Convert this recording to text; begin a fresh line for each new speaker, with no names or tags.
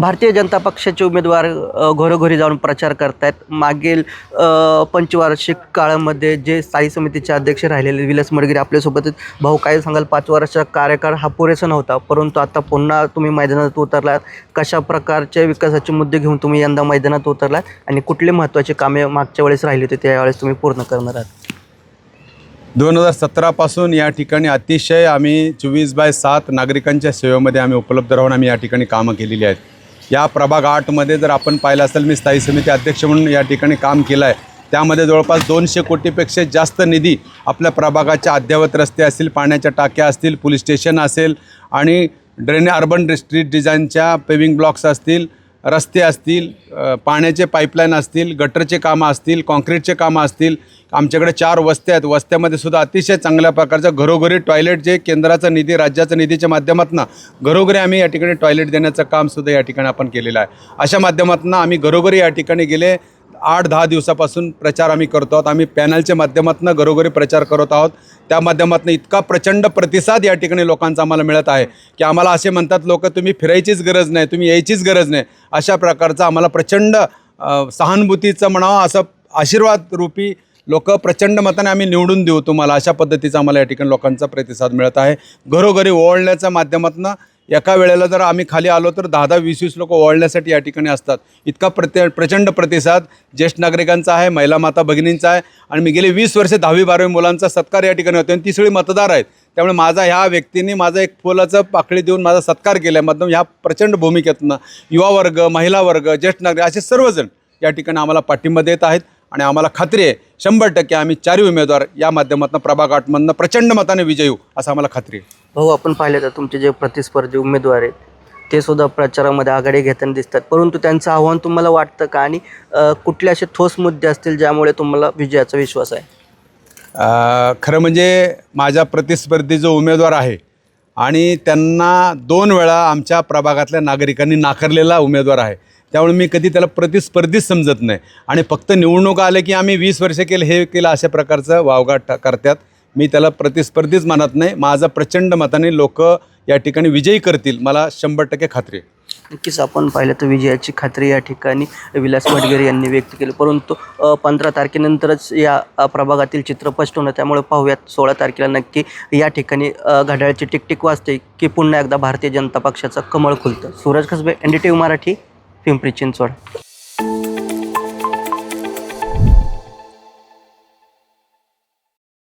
भारतीय जनता पक्षाचे उमेदवार घरोघरी जाऊन प्रचार करतायत. मागील पंचवार्षिक काळामध्ये जे स्थायी समितीचे अध्यक्ष राहिलेले विलास मडगिरी आपल्यासोबत भाऊ काय सांगाल? पाच वर्षाचा कार्यकाळ हा पुरेसा नव्हता परंतु आता पुन्हा तुम्ही मैदानात उतरलात. कशा प्रकारचे विकासाचे मुद्दे घेऊन तुम्ही यंदा मैदानात उतरलात आणि कुठले महत्त्वाचे कामे मागच्या वेळेस राहिली होती त्यावेळेस तुम्ही पूर्ण करणार आहात?
दोन हजार सतरापासून या ठिकाणी अतिशय आम्ही चोवीस बाय सात नागरिकांच्या सेवेमध्ये आम्ही उपलब्ध राहून आम्ही या ठिकाणी कामं केलेली आहेत. या प्रभाग आठमध्ये जर आपण पाहिलं असेल मी स्थायी समिती अध्यक्ष म्हणून या ठिकाणी काम केलं आहे त्यामध्ये जवळपास दोनशे कोटीपेक्षा जास्त निधी आपल्या प्रभागाच्या अद्ययावत रस्ते असतील पाण्याच्या टाक्या असतील पोलीस स्टेशन असेल आणि ड्रेने अर्बन स्ट्रीट डिझाईनच्या पेविंग ब्लॉक्स असतील रस्ते असतील पाण्याचे पाईपलाईन असतील गटरचे कामं असतील कॉन्क्रीटचे कामं असतील आमच्याकडे चार वस्त्या आहेत. वस्त्यामध्ये सुद्धा अतिशय चांगल्या प्रकारचं घरोघरी टॉयलेट जे केंद्राचा निधी राज्याचा निधीच्या माध्यमातून घरोघरी आम्ही या ठिकाणी टॉयलेट देण्याचं कामसुद्धा या ठिकाणी आपण केलेलं आहे. अशा माध्यमातून आम्ही घरोघरी या ठिकाणी गेले आठ दहा दिवसापासून प्रचार आम्ही करतो आहोत. आम्ही पॅनलच्या माध्यमातून घरोघरी प्रचार करत आहोत. त्या माध्यमातून इतका प्रचंड प्रतिसाद या ठिकाणी लोकांचा आम्हाला मिळत आहे की आम्हाला असे म्हणतात लोक तुम्ही फिरायचीच गरज नाही तुम्ही यायचीच गरज नाही. अशा प्रकारचा आम्हाला प्रचंड सहानुभूतीचं म्हणावं असं आशीर्वाद रूपी लोक प्रचंड मताने आम्ही निवडून देऊ तुम्हाला. अशा पद्धतीचा आम्हाला या ठिकाणी लोकांचा प्रतिसाद मिळत आहे. घरोघरी ओळण्याच्या माध्यमातून एका वेळेला जर आम्ही खाली आलो तर दहा दहा वीस वीस लोक ओळण्यासाठी या ठिकाणी असतात. इतका प्रत्य प्रचंड प्रतिसाद ज्येष्ठ नागरिकांचा आहे महिला माता भगिनींचा आहे आणि मी गेले वीस वर्षे दहावी बारावी मुलांचा सत्कार या ठिकाणी होतो आणि ती सगळी मतदार आहेत. त्यामुळे माझा ह्या व्यक्तींनी माझा एक फुलाचं पाकळी देऊन माझा सत्कार केला आहे मधून ह्या प्रचंड भूमिकेतनं युवा वर्ग महिला वर्ग ज्येष्ठ नागरिक असे सर्वजण या ठिकाणी आम्हाला पाठिंबा देत आहेत. आणि आम्हाला खात्री आहे शंभर टक्के आम्ही चारही उमेदवार या माध्यमातून प्रभाग आठमधनं प्रचंड मताने विजयी होऊ असं आम्हाला खात्री आहे.
भाऊ आपण पाहिलं तर तुमचे जे प्रतिस्पर्धी उमेदवार आहेत ते सुद्धा प्रचारामध्ये आघाडी घेताना दिसतात. परंतु त्यांचं आव्हान तुम्हाला वाटतं का? आणि अ, कुठले असे ठोस मुद्दे असतील ज्यामुळे तुम्हाला विजयाचा विश्वास आहे?
अ, खरं म्हणजे माझ्या प्रतिस्पर्धी जो उमेदवार आहे आणि त्यांना दोन वेळा आमच्या प्रभागातल्या नागरिकांनी नाकारलेला उमेदवार आहे. त्यामुळे मी कधी त्याला प्रतिस्पर्धीच समजत नाही. आणि फक्त निवडणूक आल्या की आम्ही वीस वर्ष केलं हे केलं अशा प्रकारचं वावगाट करतात. मी त्याला प्रतिस्पर्धीच मानत नाही. माझा प्रचंड मताने लोक या ठिकाणी विजयी करतील. मला शंभर टक्के खात्री आहे.
नक्कीच आपण पाहिलं तर विजयाची खात्री या ठिकाणी विलास वडगेरे यांनी व्यक्त केली. परंतु पंधरा तारखेनंतरच या प्रभागातील चित्र स्पष्ट होणं त्यामुळे पाहूयात सोळा तारखेला नक्की या ठिकाणी घड्याळची टिकटिक वाजते की पुन्हा एकदा भारतीय जनता पक्षाचं कमळ खुलतं. Suraj Khasbe N D T Marathi. Pimpri Chinchwad